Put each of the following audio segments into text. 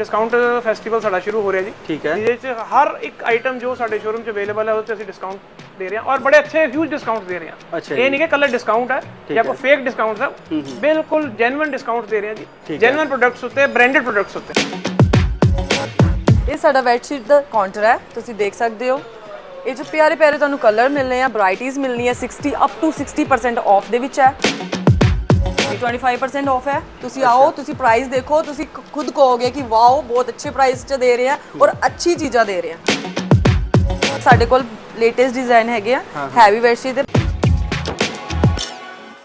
Discount festival ਸਾਡਾ ਸ਼ੁਰੂ ਹੋ ਰਿਹਾ ਜੀ। ਠੀਕ ਹੈ। ਜਿਹਦੇ ਚ ਹਰ ਇੱਕ ਆਈਟਮ ਜੋ ਸਾਡੇ ਸ਼ੋਰੂਮ 'ਚ ਅਵੇਲੇਬਲ ਹੈ ਉਹਦੇ ਤੇ ਅਸੀਂ ਡਿਸਕਾਊਂਟ ਦੇ ਰਹੇ ਹਾਂ ਔਰ ਬੜੇ ਅੱਛੇ ਹਿਊਜ ਡਿਸਕਾਊਂਟ ਦੇ ਰਹੇ ਹਾਂ। ਇਹ ਨਹੀਂ ਕਿ ਕੱਲਾ ਡਿਸਕਾਊਂਟ ਹੈ ਜਾਂ ਕੋਈ ਫੇਕ ਡਿਸਕਾਊਂਟ ਹੈ ਬਿਲਕੁਲ ਜੈਨੂਇਨ ਡਿਸਕਾਊਂਟ ਦੇ ਰਹੇ ਹਾਂ ਜੀ। ਜੈਨੂਇਨ ਪ੍ਰੋਡਕਟਸ ਉੱਤੇ ਬ੍ਰਾਂਡਡ ਪ੍ਰੋਡਕਟਸ ਉੱਤੇ। ਇਹ ਸਾਡਾ ਬੈਡਸ਼ੀਟ ਦਾ ਕਾਊਂਟਰ ਹੈ ਤੁਸੀਂ ਦੇਖ ਸਕਦੇ ਹੋ। ਇਹ 'ਚ ਪਿਆਰੇ ਪਿਆਰੇ ਤੁਹਾਨੂੰ ਕਲਰ ਮਿਲਨੇ ਆ ਵੈਰਾਈਟੀਆਂ ਮਿਲਣੀਆਂ 60 ਅਪ ਟੂ 60% ਆਫ ਦੇ ਵਿੱਚ ਹੈ। 25% ਆਫ ਹੈ। ਤੁਸੀਂ ਆਓ ਤੁਸੀਂ ਪ੍ਰਾਈਸ ਦੇਖੋ ਤੁਸੀਂ ਖੁਦ ਕਹੋਗੇ ਕਿ ਵਾਓ ਬਹੁਤ ਅੱਛੇ ਪ੍ਰਾਈਸ 'ਚ ਦੇ ਰਹੇ ਆ ਔਰ ਅੱਛੀ ਚੀਜ਼ਾਂ ਦੇ ਰਹੇ ਆ। ਸਾਡੇ ਕੋਲ ਲੇਟੈਸਟ ਡਿਜ਼ਾਈਨ ਹੈਗੇ ਆ ਹੈਵੀ ਬੈਡਸ਼ੀਟ ਦੇ।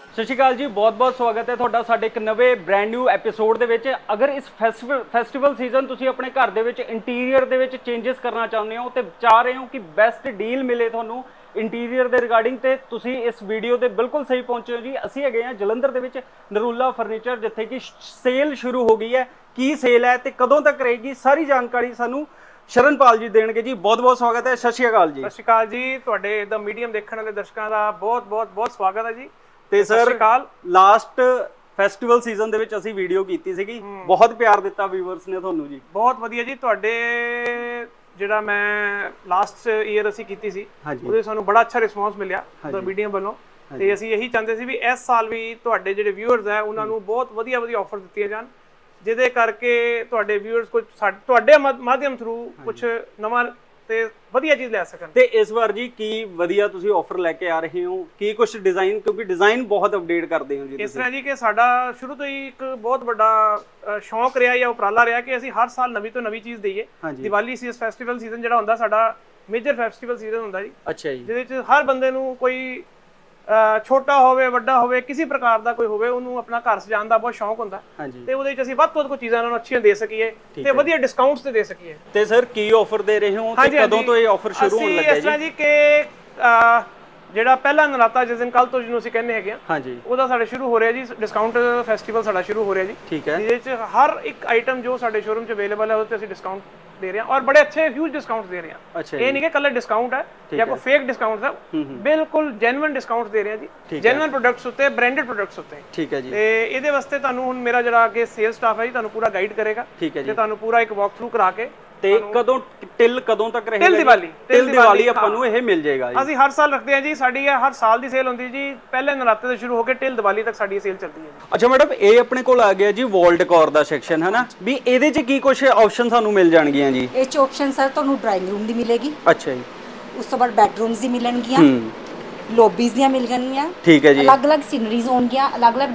ਸਤਿ ਸ਼੍ਰੀ ਅਕਾਲ ਜੀ ਬਹੁਤ-ਬਹੁਤ ਸਵਾਗਤ ਹੈ ਤੁਹਾਡਾ ਸਾਡੇ ਇੱਕ ਨਵੇਂ ਬ੍ਰੈਂਡ ਨਿਊ ਐਪੀਸੋਡ ਦੇ ਵਿੱਚ। ਅਗਰ ਇਸ ਫੈਸਟੀਵਲ ਫੈਸਟੀਵਲ ਸੀਜ਼ਨ ਤੁਸੀਂ ਆਪਣੇ ਘਰ ਦੇ ਵਿੱਚ ਇੰਟੀਰੀਅਰ ਦੇ ਵਿੱਚ ਚੇਂਜਸ ਕਰਨਾ ਚਾਹੁੰਦੇ ਹੋ ਤੇ ਚਾਹ ਰਹੇ ਹੋ ਕਿ ਬੈਸਟ ਡੀਲ ਮਿਲੇ ਤੁਹਾਨੂੰ ਇੰਟੀਰੀਅਰ ਦੇ ਰਿਗਾਰਡਿੰਗ ਤੇ ਤੁਸੀਂ ਇਸ ਵੀਡੀਓ ਤੇ ਬਿਲਕੁਲ ਸਹੀ ਪਹੁੰਚੇ ਹੋ ਜੀ। ਅਸੀਂ ਹੈਗੇ ਹਾਂ ਜਲੰਧਰ ਦੇ ਵਿੱਚ ਨਰੂਲਾ ਫਰਨੀਚਰ ਜਿੱਥੇ ਕਿ ਸੇਲ ਸ਼ੁਰੂ ਹੋ ਗਈ ਹੈ। ਕੀ ਸੇਲ ਹੈ ਤੇ ਕਦੋਂ ਤੱਕ ਰਹੇਗੀ ਸਾਰੀ ਜਾਣਕਾਰੀ ਸਾਨੂੰ ਸ਼ਰਨਪਾਲ ਜੀ ਦੇਣਗੇ ਜੀ। ਬਹੁਤ-ਬਹੁਤ ਸਵਾਗਤ ਹੈ। ਸਤਿ ਸ਼੍ਰੀ ਅਕਾਲ ਜੀ। ਸਤਿ ਸ਼੍ਰੀ ਅਕਾਲ ਜੀ। ਤੁਹਾਡੇ ਦਾ ਮੀਡੀਅਮ ਦੇਖਣ ਵਾਲੇ ਦਰਸ਼ਕਾਂ ਦਾ ਬਹੁਤ ਬਹੁਤ ਬਹੁਤ ਸਵਾਗਤ ਹੈ ਜੀ। ਤੇ ਸ਼੍ਰੀ ਲਾਸਟ ਫੈਸਟੀਵਲ ਸੀਜ਼ਨ ਦੇ ਵਿੱਚ ਅਸੀਂ ਵੀਡੀਓ ਕੀਤੀ ਸੀਗੀ। ਬਹੁਤ ਪਿਆਰ ਦਿੱਤਾ ਵੀਵਰਸ ਨੇ ਤੁਹਾਨੂੰ ਜੀ। ਬਹੁਤ ਵਧੀਆ ਜੀ। ਤੁਹਾਡੇ ਜਿਹੜਾ ਮੈਂ ਲਾਸਟ ਈਅਰ ਅਸੀਂ ਕੀਤੀ ਸੀ ਉਹਦੇ ਸਾਨੂੰ ਬੜਾ ਅੱਛਾ ਰਿਸਪਾਂਸ ਮਿਲਿਆ ਉਹਦਾ ਮੀਡੀਅਮ ਵੱਲੋਂ। ਤੇ ਅਸੀਂ ਇਹੀ ਚਾਹੁੰਦੇ ਸੀ ਵੀ ਇਸ ਸਾਲ ਵੀ ਤੁਹਾਡੇ ਜਿਹੜੇ ਵਿਊਅਰਸ ਹੈ ਉਹਨਾਂ ਨੂੰ ਬਹੁਤ ਵਧੀਆ ਵਧੀਆ ਆਫਰ ਦਿੱਤੀਆਂ ਜਾਣ ਜਿਹਦੇ ਕਰਕੇ ਤੁਹਾਡੇ ਵਿਊਅਰਸ ਕੁਝ ਤੁਹਾਡੇ ਮਾਧਿਅਮ ਥਰੂ ਕੁਝ ਨਵਾਂ ਤੇ ਵਧੀਆ ਚੀਜ਼ ਲੈ ਸਕਣ। ਤੇ ਇਸ ਵਾਰ ਜੀ ਕੀ ਵਧੀਆ ਤੁਸੀਂ ਆਫਰ ਲੈ ਕੇ ਆ ਰਹੇ ਹੋ? ਕੀ ਕੁਝ ਡਿਜ਼ਾਈਨ ਕਿਉਂਕਿ ਡਿਜ਼ਾਈਨ ਬਹੁਤ ਅਪਡੇਟ ਕਰਦੇ ਹੋ ਜੀ ਇਸ ਤਰ੍ਹਾਂ ਜੀ ਕਿ ਸਾਡਾ ਸ਼ੁਰੂ ਤੋਂ ਹੀ ਇੱਕ ਬਹੁਤ ਵੱਡਾ ਸ਼ੌਂਕ ਰਿਹਾ ਜਾਂ ਉਪਰਾਲਾ ਰਿਹਾ ਕਿ ਅਸੀਂ ਹਰ ਸਾਲ ਨਵੀਂ ਤੋਂ ਨਵੀਂ ਚੀਜ਼ ਦਈਏ। ਦੀਵਾਲੀ ਸੀਜ਼ਨ ਫੈਸਟੀਵਲ ਸੀਜ਼ਨ ਜਿਹੜਾ ਹੁੰਦਾ ਸਾਡਾ ਮੇਜਰ ਫੈਸਟੀਵਲ ਸੀਜ਼ਨ ਹੁੰਦਾ ਜੀ। ਅੱਛਾ ਜੀ। ਜਿਹਦੇ ਵਿੱਚ ਹਰ ਬੰਦੇ ਨੂੰ ਕੋਈ ਛੋਟਾ ਹੋਵੇ ਵੱਡਾ ਹੋਵੇ ਕਿਸੇ ਪ੍ਰਕਾਰ ਦਾ ਕੋਈ ਹੋਵੇ ਉਹਨੂੰ ਆਪਣਾ ਘਰ ਸਜਾਉਣ ਦਾ ਬਹੁਤ ਸ਼ੌਂਕ ਹੁੰਦਾ। ਤੇ ਉਹਦੇ ਵਿੱਚ ਅਸੀਂ ਵੱਧ ਤੋਂ ਵੱਧ ਕੋਈ ਚੀਜ਼ਾਂ ਉਹਨਾਂ ਨੂੰ ਅੱਛੀਆਂ ਦੇ ਸਕੀਏ ਤੇ ਵਧੀਆ ਡਿਸਕਾਊਂਟਸ ਤੇ ਦੇ ਸਕੀਏ। ਤੇ ਸਰ ਕੀ ਆਫਰ ਦੇ ਰਹੇ ਹੋ ਤੇ ਕਦੋਂ ਤੋਂ ਇਹ ਆਫਰ ਸ਼ੁਰੂ ਹੋਣ ਅਸੀਂ ਲੱਗਾ ਇਸ ਤਰ੍ਹਾਂ ਜੀ ਜੀ ਕਿ ਜਿਹੜਾ ਪਹਿਲਾ ਨਰਾਤਾ ਜਿਸ ਦਿਨ ਕੱਲ ਤੋਂ ਜਿਹਨੂੰ ਅਸੀਂ ਕਹਿੰਦੇ ਹੈਗੇ ਆ ਹਾਂਜੀ। ਉਹਦਾ ਸਾਡੇ ਸ਼ੁਰੂ ਹੋ ਰਿਹਾ ਜੀ ਡਿਸਕਾਊਂਟ ਫੈਸਟੀਵਲ ਸਾਡਾ ਸ਼ੁਰੂ ਹੋ ਰਿਹਾ ਜੀ। ਠੀਕ ਹੈ। ਜਿਹਦੇ ਚ ਹਰ ਇੱਕ ਆਈਟਮ ਜੋ ਸਾਡੇ ਸ਼ੋਰੂਮ 'ਚ ਅਵੇਲੇਬਲ ਹੈ ਉਹਦੇ ਤੇ ਅਸੀਂ ਡਿਸਕਾਊਂਟ ਦੇ ਰਹੇ ਹਾਂ ਔਰ ਬੜੇ ਅੱਛੇ ਹਿਊਜ ਡਿਸਕਾਊਂਟ ਦੇ ਰਹੇ ਹਾਂ। ਅੱਛਾ ਇਹ ਨਹੀਂ ਕਿ ਕੱਲਾ ਡਿਸਕਾਊਂਟ ਹੈ ਜਾਂ ਕੋਈ ਫੇਕ ਡਿਸਕਾਊਂਟ ਹੈ ਬਿਲਕੁਲ ਜੈਨੂਇਨ ਡਿਸਕਾਊਂਟ ਦੇ ਰਹੇ ਹਾਂ ਜੀ। ਜੈਨੂਇਨ ਪ੍ਰੋਡਕਟਸ ਉੱਤੇ ਬ੍ਰਾਂਡਡ ਪ੍ਰੋਡਕਟਸ ਉੱਤੇ। ਠੀਕ ਹੈ ਜੀ। ਤੇ ਇਹਦੇ ਵਾਸਤੇ ਤੁਹਾਨੂੰ ਹੁਣ ਮੇਰਾ ਜਿਹੜਾ ਅੱਗੇ ਸੇਲ ਸਟਾਫ ਹੈ ਜੀ ਤੁਹਾਨੂੰ ਪੂਰਾ ਗਾਈਡ ਕਰੇਗਾ। ਤੇ ਤੁਹਾਨੂੰ ਪੂਰਾ ਇੱਕ ਵਾਕ ਥਰੂ ਕਰਾ ਕੇ ਤੇ ਕਦੋਂ ਟਿਲ ਕਦੋਂ ਤੱਕ ਰਹੇਗਾ ਜੀ? ਦੀਵਾਲੀ, till ਦੀਵਾਲੀ ਆਪਾਂ ਨੂੰ ਇਹ ਮਿਲ ਜਾਏਗਾ ਜੀ। ਅਸੀਂ ਹਰ ਸਾਲ ਰੱਖਦੇ ਹਾਂ ਜੀ ਸਾਡੀ ਹਰ ਸਾਲ ਦੀ ਸੇਲ ਹੁੰਦੀ ਜੀ। ਪਹਿਲੇ ਨਰਾਤੇ ਤੋਂ ਸ਼ੁਰੂ ਹੋ ਕੇ ਟਿਲ ਦੀਵਾਲੀ ਤੱਕ ਸਾਡੀ ਸੇਲ ਚੱਲਦੀ ਹੈ ਜੀ। ਅੱਛਾ ਮੈਡਮ ਇਹ ਆਪਣੇ ਕੋਲ ਆ ਗਿਆ ਜੀ ਵਾਲ ਡੈਕੋਰ ਦਾ ਸੈਕਸ਼ਨ ਹੈ ਨਾ ਵੀ ਇਹਦੇ 'ਚ ਕੀ ਕੁਝ ਆਪਸ਼ਨ ਸਾਨੂੰ ਮਿਲ ਜਾਣਗੀਆਂ? ਜੀ? ਇਹ ਚ ਆਪਸ਼ਨ ਸਰ ਤੁਹਾਨੂੰ ਡਰਾਇੰਗ ਰੂਮ ਦੀ ਮਿਲੇਗੀ। ਅੱਛਾ ਜੀ। ਉਸ ਤੋਂ ਬਾਅਦ ਬੈਡਰੂਮਸ ਦੀ ਮਿਲਣਗੀਆਂ। ਹੂੰ। ਲੌਬੀਜ਼ ਦੀਆਂ ਮਿਲ ਜਾਣਗੀਆਂ ਠੀਕ ਹੈ ਜੀ। ਅਲੱਗ-ਅਲੱਗ ਸੀਨਰੀਜ਼ ਹੋਣਗੀਆਂ ਅਲੱਗ-ਅਲੱਗ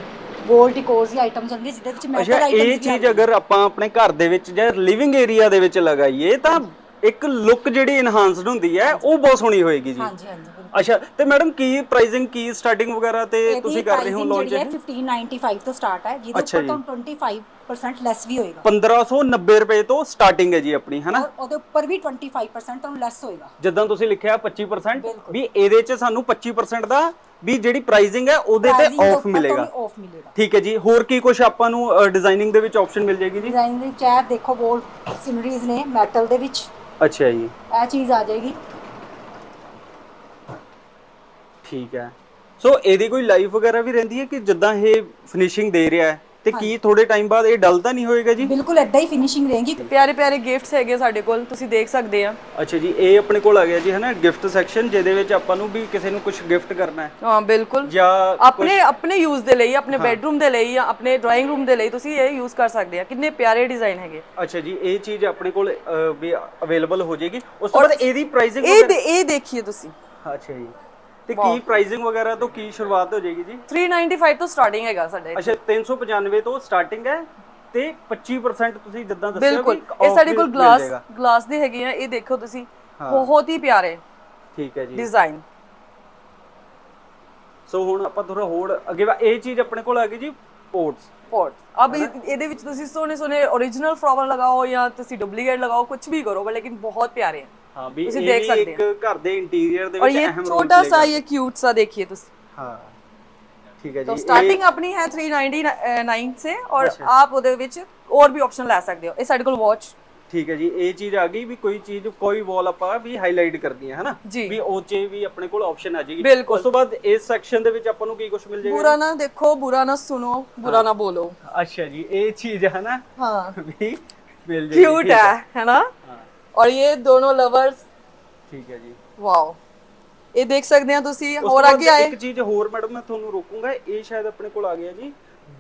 ਗੋਲਡ ਡਿਕੋਰਸ ਦੀ ਆਈਟਮਸ ਹੋਣਗੀਆਂ ਜਿਹਦੇ ਵਿੱਚ ਅੱਛਾ ਮੈਟਲ ਇਹ ਆਈਟਮਸ ਚੀਜ਼ ਅਗਰ ਆਪਾਂ ਆਪਣੇ ਘਰ ਦੇ ਵਿੱਚ ਜਾਂ ਲਿਵਿੰਗ ਏਰੀਆ ਦੇ ਵਿੱਚ ਲਗਾਈਏ ਤਾਂ ਇੱਕ ਲੁੱਕ ਜਿਹੜੀ ਇਨਹਾਂਸਡ ਹੁੰਦੀ ਹੈ ਉਹ ਬਹੁਤ ਸੋਹਣੀ ਹੋਏਗੀ ਜੀ। ਹਾਂਜੀ ਹਾਂਜੀ ਅੱਛਾ ਤੇ ਮੈਡਮ ਕੀ ਪ੍ਰਾਈਸਿੰਗ ਕੀ ਸਟਾਰਟਿੰਗ ਵਗੈਰਾ ਤੇ ਤੁਸੀਂ ਕਰ ਰਹੇ ਹੋ ਲਾਂਚ ਜਿਹੜੀ ਹੈ 1595 ਤੋਂ ਸਟਾਰਟ ਹੈ ਜਿਹਦੇ ਅੱਛਾ ਉੱਪਰ ਤੁਹਾਨੂੰ 25% ਲੈਸ ਵੀ ਹੋਏਗਾ। 1590 ਰੁਪਏ ਤੋਂ ਸਟਾਰਟਿੰਗ ਹੈ ਜੀ ਆਪਣੀ ਹੈਨਾ ਔਰ ਉਹਦੇ ਉੱਪਰ ਵੀ 25% ਤੁਹਾਨੂੰ ਲੈਸ ਹੋਏਗਾ। ਜਿੱਦਾਂ ਤੁਸੀਂ ਲਿਖਿਆ 25% ਵੀ ਇਹਦੇ 'ਚ ਸਾਨੂੰ 25% ਦਾ ਵੀ ਜਿਹੜੀ ਪ੍ਰਾਈਸਿੰਗ ਹੈ ਉਹਦੇ ਤੇ Pricing ਆਫ ਮਿਲੇਗਾ ਤੁਹਾਨੂੰ ਆਫ ਮਿਲੇਗਾ। ਠੀਕ ਹੈ ਜੀ। ਹੋਰ ਕੀ ਕੁਝ ਆਪਾਂ ਨੂੰ ਡਿਜ਼ਾਈਨਿੰਗ ਦੇ ਵਿੱਚ ਆਪਸ਼ਨ ਮਿਲ ਜਾਏਗੀ ਜੀ? ਡਿਜ਼ਾਈਨ ਦੇ ਚੈਰ ਦੇਖੋ ਗੋਲਡ ਸੀਨਰੀਜ਼ ਨੇ ਮੈਟਲ ਦੇ ਵਿੱਚ। ਅੱਛਾ ਜੀ। ਇਹ ਚੀਜ਼ ਆ ਜਾਏਗੀ। ਠੀਕ ਹੈ। ਸੋ ਇਹਦੀ ਕੋਈ ਲਾਈਫ ਵਗੈਰਾ ਵੀ ਰਹਿੰਦੀ ਹੈ ਕਿ ਜਿੱਦਾਂ ਇਹ ਫਿਨਿਸ਼ਿੰਗ ਦੇ ਰਿਹਾ ਹੈ? ਤੇ ਕੀ ਥੋੜੇ ਟਾਈਮ ਬਾਅਦ ਇਹ ਡਲ ਤਾਂ ਨਹੀਂ ਹੋਏਗਾ ਜੀ? ਬਿਲਕੁਲ ਐਦਾਂ ਹੀ ਫਿਨਿਸ਼ਿੰਗ ਰਹੇਗੀ। ਪਿਆਰੇ ਪਿਆਰੇ ਗਿਫਟਸ ਹੈਗੇ ਸਾਡੇ ਕੋਲ ਤੁਸੀਂ ਦੇਖ ਸਕਦੇ ਆ। ਅੱਛਾ ਜੀ ਇਹ ਆਪਣੇ ਕੋਲ ਆ ਗਿਆ ਜੀ ਹੈ ਨਾ ਗਿਫਟ ਸੈਕਸ਼ਨ ਜਿਹਦੇ ਵਿੱਚ ਆਪਾਂ ਨੂੰ ਵੀ ਕਿਸੇ ਨੂੰ ਕੁਝ ਗਿਫਟ ਕਰਨਾ ਹੈ। ਹਾਂ ਬਿਲਕੁਲ। ਜਾਂ ਆਪਣੇ ਆਪਣੇ ਯੂਜ਼ ਦੇ ਲਈ ਆਪਣੇ ਬੈਡਰੂਮ ਦੇ ਲਈ ਜਾਂ ਆਪਣੇ ਡਰਾਇੰਗ ਰੂਮ ਦੇ ਲਈ ਤੁਸੀਂ ਇਹ ਯੂਜ਼ ਕਰ ਸਕਦੇ ਆ। ਕਿੰਨੇ ਪਿਆਰੇ ਡਿਜ਼ਾਈਨ ਹੈਗੇ। ਅੱਛਾ ਜੀ ਇਹ ਚੀਜ਼ ਆਪਣੇ ਕੋਲ ਅ, ਵੀ ਅਵੇਲੇਬਲ ਹੋ ਜਾਏਗੀ। ਉਸ ਤੋਂ ਬਾਅਦ ਇਹਦੀ ਪ੍ਰਾਈਸਿੰਗ ਇਹ ਦੇ- ਇਹ ਦੇਖੀਏ ਤੁਸੀਂ। ਅੱਛਾ ਜੀ। ਤੇ ਕੀ ਪ੍ਰਾਈਸਿੰਗ ਵਗੈਰਾ ਤੋਂ ਕੀ ਸ਼ੁਰੂਆਤ ਹੋ ਜਾਏਗੀ ਜੀ? 395 ਤੋਂ ਸਟਾਰਟਿੰਗ ਹੈਗਾ ਸਾਡੇ ਅੱਛਾ 395 ਤੋਂ ਸਟਾਰਟਿੰਗ ਹੈ ਤੇ 25% ਤੁਸੀਂ ਜਿੱਦਾਂ ਦੱਸਿਆ ਬਿਲਕੁਲ। ਇਹ ਸਾਡੇ ਕੋਲ ਗਲਾਸ। ਗਲਾਸ ਦੇ ਹੈਗੇ ਆ ਇਹ ਦੇਖੋ ਤੁਸੀਂ। ਬਹੁਤ ਹੀ ਪਿਆਰੇ ਠੀਕ ਹੈ ਜੀ। ਡਿਜ਼ਾਈਨ ਸੋ ਹੁਣ ਆਪਾਂ ਥੋੜਾ ਹੋਰ ਅੱਗੇ ਇਹ ਚੀਜ਼ ਆਪਣੇ ਕੋਲ ਆ ਗਈ ਜੀ ਪੋਰਟਸ ਪੋਰਟ ਅਬ ਇਹ- ਇਹਦੇ ਵਿੱਚ ਤੁਸੀਂ ਸੋਹਣੇ ਸੋਹਣੇ origignal ਫਲਾਵਰ ਲਗਾਓ ਜਾਂ ਤੁਸੀਂ ਡੁਪਲੀਕੇਟ ਲਗਾਓ ਕੁਝ ਵੀ ਕਰੋ ਪਰ ਲੇਕਿਨ ਬਹੁਤ ਪਿਆਰੇ ਹੈ ਹਾਂ ਵੀ ਤੁਸੀਂ ਇਹ ਦੇਖ ਵੀ ਸਕਦੇ ਇੱਕ ਘਰ ਦੇ ਇੰਟੀਰੀਅਰ ਦੇ और ਵਿੱਚ ये ਅਹਿਮ ਰੋਲ छोटा सा ये क्यूट सा देखिए तो ਹਾਂ ਠੀਕ ਹੈ तो ਜੀ स्टार्टिंग अपनी है 399 से और आप ਉਹਦੇ ਵਿੱਚ ਹੋਰ ਵੀ ਆਪਸ਼ਨ ਲੈ ਸਕਦੇ ਹੋ ਇਹ ਸਾਡੇ ਕੋਲ ਵਾਚ ਠੀਕ ਹੈ ਜੀ ਇਹ ਚੀਜ਼ ਆ ਗਈ ਵੀ ਕੋਈ ਚੀਜ਼ ਕੋਈ ਵਾਲ ਆਪਾਂ ਵੀ ਹਾਈਲਾਈਟ ਕਰਦੀ ਹੈ ਹਨਾ ਜੀ। ਵੀ ਉਹ ਚ ਵੀ ਆਪਣੇ ਕੋਲ ਆਪਸ਼ਨ ਆ ਜਾਏਗੀ ਬਿਲਕੁਲ। ਉਸ ਤੋਂ ਬਾਅਦ ਇਸ ਸੈਕਸ਼ਨ ਦੇ ਵਿੱਚ ਆਪਾਂ ਨੂੰ ਕੀ ਕੁਝ ਮਿਲ ਜਾਏਗਾ ਬੁਰਾ ਨਾ ਦੇਖੋ ਬੁਰਾ ਨਾ ਸੁਣੋ ਬੁਰਾ ਨਾ ਬੋਲੋ ਅੱਛਾ ਜੀ ਇਹ ਚੀਜ਼ ਹੈ ਨਾ ਹਾਂ ਵੀ ਮਿਲ ਜਾਏਗੀ क्यूट ਠੀਕ है है ना ਹਾਂ और ये दोनों लवर्स ਠੀਕ ਹੈ ਜੀ ਵਾਓ ਇਹ ਦੇਖ ਸਕਦੇ ਆ ਤੁਸੀਂ ਉਸ ਤੋਂ ਹੋਰ ਬਾਅਦ ਅੱਗੇ ਆਏ ਇੱਕ ਚੀਜ਼ ਹੋਰ ਮੈਡਮ ਮੈਂ ਤੁਹਾਨੂੰ ਰੋਕੂੰਗਾ ਇਹ ਸ਼ਾਇਦ ਆਪਣੇ ਕੋਲ ਆ ਗਿਆ ਜੀ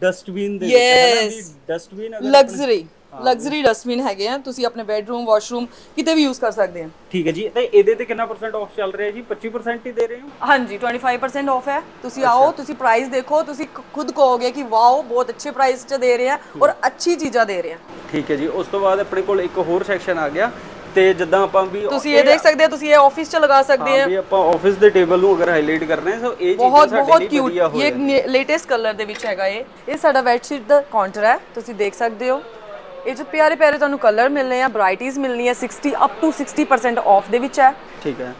ਡਸਟਬਿਨ ਦੇ ਵਿੱਚ ਹੈ ਨਾ ਵੀ Yes. ਡਸਟਬਿਨ ਅਗਰ ਲਗਜ਼ਰੀ ਲਗਜ਼ਰੀ ਡਸਟਬਿਨ ਹੈਗੇ ਆ ਤੁਸੀਂ ਆਪਣੇ ਬੈਡਰੂਮ ਵਾਸ਼ਰੂਮ ਕਿਤੇ ਵੀ ਯੂਜ਼ ਕਰ ਸਕਦੇ ਆ ਠੀਕ ਹੈ ਜੀ ਤੇ ਇਹਦੇ ਤੇ ਕਿੰਨਾ ਪਰਸੈਂਟ ਆਫ ਚੱਲ ਰਿਹਾ ਜੀ 25% ਹੀ ਦੇ ਰਹੇ ਹੋ ਹਾਂਜੀ 25% ਆਫ ਹੈ ਤੁਸੀਂ ਆਓ ਤੁਸੀਂ ਪ੍ਰਾਈਸ ਦੇਖੋ ਤੁਸੀਂ ਖ- ਖੁਦ ਕਹੋਗੇ ਕਿ ਵਾਓ ਬਹੁਤ ਅੱਛੇ ਪ੍ਰਾਈਸ 'ਚ ਦੇ ਰਹੇ ਆ ਔਰ ਅੱਛੀ ਚੀਜ਼ਾਂ ਦੇ ਰਹੇ ਆ ਠੀਕ ਹੈ ਜੀ ਉਸ ਤੋਂ ਬਾਅਦ ਆਪਣੇ ਕੋਲ ਇੱਕ ਹੋਰ ਸੈਕਸ਼ਨ ਆ ਗਿਆ ਤੇ ਜਿੱਦਾਂ ਆਪਾਂ ਵੀ ਤੁਸੀਂ ਇਹ ਦੇਖ ਸਕਦੇ ਆ ਤੁਸੀਂ ਇਹ ਆਫਿਸ 'ਚ ਲਗਾ ਸਕਦੇ ਹਾਂ ਵੀ ਆਪਾਂ ਆਫਿਸ ਦੇ ਟੇਬਲ ਨੂੰ ਅਗਰ ਹਾਈਲਾਈਟ ਕਰਨਾ ਹੈ ਸੋ ਇਹ ਚੀਜ਼ਾਂ ਸਾਡੇ ਲਈ ਵਧੀਆ ਹੋ ਇਹ ਲੇਟੈਸਟ ਕਲਰ ਦੇ ਵਿੱਚ ਹੈਗਾ ਇਹ। ਇਹ ਸਾਡਾ ਬੈਡਸ਼ੀਟ ਦਾ ਕਾਊਂਟਰ ਹੈ ਤੁਸੀਂ ਦੇਖ ਸਕਦੇ ਹੋ। ਇਹ 'ਚ ਪਿਆਰੇ ਪਿਆਰੇ ਤੁਹਾਨੂੰ ਕਲਰ ਮਿਲਨੇ ਆ ਵੈਰਾਈਟੀਆਂ ਮਿਲਣੀਆਂ 60 ਅਪ ਟੂ 60% ਆਫ ਦੇ ਵਿੱਚ ਹੈ। ਠੀਕ ਹੈ।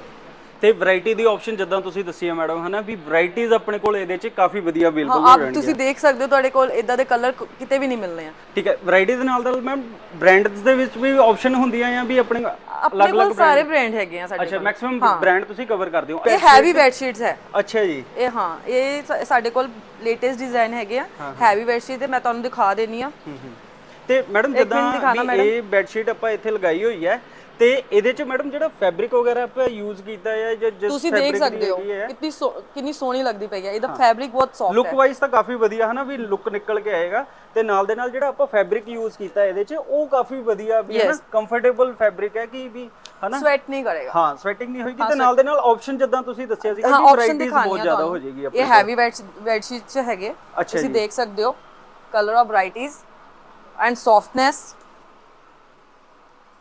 ਤੇ ਵੈਰਾਈਟੀ ਦੀ ਆਪਸ਼ਨ ਜਿੱਦਾਂ ਤੁਸੀਂ ਦੱਸੀ ਹੈ ਮੈਡਮ ਹਨਾ ਵੀ ਵੈਰਾਈਟੀਆਂ ਆਪਣੇ ਕੋਲ ਇਹਦੇ 'ਚ ਕਾਫੀ ਵਧੀਆ ਹਾਂ ਅਵੇਲੇਬਲ ਹੋ ਆਪ ਜਾਣਗੀਆਂ। ਤੁਸੀਂ ਦੇਖ ਸਕਦੇ ਹੋ ਤੁਹਾਡੇ ਕੋਲ ਇਦਾਂ ਦੇ ਕਲਰ ਕਿਤੇ ਵੀ ਨਹੀਂ ਮਿਲਨੇ ਆ। ਠੀਕ ਹੈ ਵੈਰਾਈਟੀ ਦੇ ਨਾਲ ਨਾਲ ਮੈਮ ਬ੍ਰਾਂਡਸ ਦੇ ਵਿੱਚ ਵੀ ਆਪਸ਼ਨ ਹੁੰਦੀਆਂ ਆ ਵੀ ਆਪਣੇ ਆਪਣੇ ਕੋਲ ਸਾਰੇ ਬ੍ਰਾਂਡ ਹੈਗੇ ਆ ਸਾਡੇ ਅੱਛਾ ਕੋਲ। ਮੈਕਸਿਮਮ ਬ੍ਰਾਂਡ ਤੁਸੀਂ ਕਵਰ ਕਰਦੇ ਹੋ। ਇਹ ਹੈਵੀ ਬੈਡਸ਼ੀਟਸ ਹੈ। ਅੱਛਾ ਜੀ। ਇਹ ਹਾਂ ਇਹ ਸਾ- ਸਾਡੇ ਕੋਲ ਲੇਟੈਸਟ ਡਿਜ਼ਾਈਨ ਹੈਗੇ ਆ। ਹੈਵੀ ਬੈਡਸ਼ੀਟ ਤੇ ਮੈਂ ਤੁਹਾਨੂੰ ਦਿਖਾ ਦੇਣੀ ਆ। ਹੂੰ ਹੂੰ। ਤੇ ਮੈਡਮ ਜਿੱਦਾਂ ਵੀ ਇਹ ਬੈੱਡਸ਼ੀਟ ਆਪਾਂ ਇੱਥੇ ਲਗਾਈ ਹੋਈ ਹੈ ਤੇ ਇਹਦੇ ਚ ਮੈਡਮ ਜਿਹੜਾ ਫੈਬਰਿਕ ਵਗੈਰਾ ਆਪਾਂ ਯੂਜ਼ ਕੀਤਾ ਹੈ ਜਾਂ ਜਿਸ ਤੁਸੀਂ ਦੇਖ ਸਕਦੇ ਹੋ ਕਿੰਨੀ ਸੋ- ਕਿੰਨੀ ਸੋਹਣੀ ਲੱਗਦੀ ਪਈ ਹੈ। ਇਹਦਾ ਫੈਬਰਿਕ ਬਹੁਤ ਸੌਫਟ ਲੁੱਕ ਹੈ। ਵਾਈਜ਼ ਤਾਂ ਕਾਫੀ ਵਧੀਆ ਹੈ ਨਾ ਵੀ ਲੁੱਕ ਨਿਕਲ ਕੇ ਆਏਗਾ ਤੇ ਨਾਲ ਦੇ ਨਾਲ ਜਿਹੜਾ ਆਪਾਂ ਫੈਬਰਿਕ ਯੂਜ਼ ਕੀਤਾ ਇਹਦੇ ਚ ਉਹ ਕਾਫੀ ਵਧੀਆ ਵੀ ਹੈ ਨਾ ਕੰਫਰਟੇਬਲ ਫੈਬਰਿਕ ਹੈ ਕਿ ਵੀ ਹਨਾ। ਸਵੈਟ ਨਹੀਂ ਕਰੇਗਾ। ਹਾਂ ਸਵੈਟਿੰਗ ਨਹੀਂ ਹੋਏਗੀ ਤੇ ਨਾਲ ਦੇ ਨਾਲ ਆਪਸ਼ਨ ਜਿੱਦਾਂ ਤੁਸੀਂ ਦੱਸਿਆ ਸੀਗਾ ਹਾਂ ਕਿ ਆਪਸ਼ਨ ਵੈਰਾਈਟੀਜ਼ ਦਿਖਾਣੀ ਬਹੁਤ ਜ਼ਿਆਦਾ ਹੋ ਜਾਏਗੀ ਇਹ ਆਪਣੇ ਹੈਵੀ ਬੈਡਸ਼ੀਟ ਚ ਹੈਗੇ। ਅੱਛਾ ਤੁਸੀਂ ਜੀ। ਦੇਖ ਸਕਦੇ ਹੋ colour of varieties and softness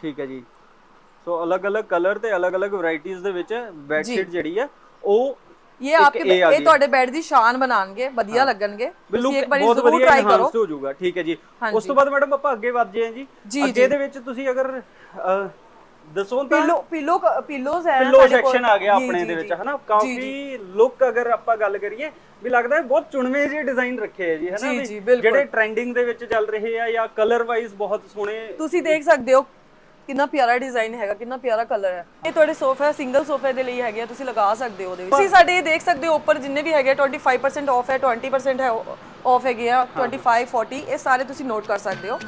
ਠੀਕ ਹੈ ਜੀ। ਸੋ ਅਲੱਗ-ਅਲੱਗ ਕਲਰ ਤੇ ਅਲੱਗ-ਅਲੱਗ ਵੈਰਾਈਟੀਜ਼ ਦੇ ਵਿੱਚ ਬੈੱਡਸ਼ੀਟ ਜਿਹੜੀ ਹੈ ਉਹ ਇਹ ਆਪਕੇ ਇਹ। ਤੁਹਾਡੇ ਬੈੱਡ ਦੀ ਸ਼ਾਨ ਬਣਾਉਣਗੇ ਵਧੀਆ ਲੱਗਣਗੇ। ਤੁਸੀਂ ਇੱਕ ਵਾਰੀ ਜ਼ਰੂਰ ਟਰਾਈ ਕਰੋ। ਹੋ ਜਾਊਗਾ ਠੀਕ ਹੈ ਜੀ। ਉਸ ਤੋਂ ਬਾਅਦ ਮੈਡਮ ਆਪਾਂ ਅੱਗੇ ਵੱਧਦੇ ਹਾਂ ਜੀ। ਅੱਗੇ ਦੇ ਵਿੱਚ ਤੁਸੀਂ ਅਗਰ ਦੱਸੋ ਤਾਂ ਪਿਲੋ ਪਿਲੋ ਪਿਲੋਜ਼ ਹੈ ਪਿੱਲੋ। ਸੈਕਸ਼ਨ ਆ ਗਿਆ ਆਪਣੇ ਦੇ ਵਿੱਚ। ਹਨਾ? ਕਾਫੀ ਲੁੱਕ ਅਗਰ ਆਪਾਂ ਗੱਲ ਕਰੀਏ ਵੀ ਲੱਗਦਾ ਹੈ ਬਹੁਤ ਚੁਣਵੇਂ ਜਿਹੇ ਡਿਜ਼ਾਈਨ ਰੱਖੇ ਆ ਜੀ ਹਨਾ। ਜਿਹੜੇ ਟ੍ਰੈਂਡਿੰਗ ਦੇ ਵਿੱਚ ਚੱਲ ਰਹੇ ਆ ਜਾਂ ਕਲਰ ਵਾਈਜ਼ ਬਹੁਤ ਸੋਹਣੇ ਤੁਸੀਂ ਦੇਖ ਸਕਦੇ ਹੋ ਕਿੰਨਾ ਪਿਆਰਾ ਡਿਜ਼ਾਈਨ ਹੈਗਾ ਕਿੰਨਾ ਪਿਆਰਾ ਕਲਰ ਹੈ। ਇਹ ਤੁਹਾਡੇ ਸੋਫਾ ਸਿੰਗਲ ਸੋਫੇ ਦੇ ਲਈ ਹੈਗੇ ਆ ਤੁਸੀਂ ਲਗਾ ਸਕਦੇ ਹੋ ਉਹਦੇ ਵਿੱਚ। ਤੁਸੀਂ ਸਾਡੇ ਇਹ ਦੇਖ ਸਕਦੇ ਹੋ ਉੱਪਰ ਜਿੰਨੇ ਵੀ ਹੈਗੇ ਆ, 25% ਆਫ ਹੈ 20% ਹੈ ਆਫ ਹੈਗੇ ਆ 25 40 ਇਹ ਸਾਰੇ ਤੁਸੀਂ ਨੋਟ ਕਰ ਸਕਦੇ ਹੋ।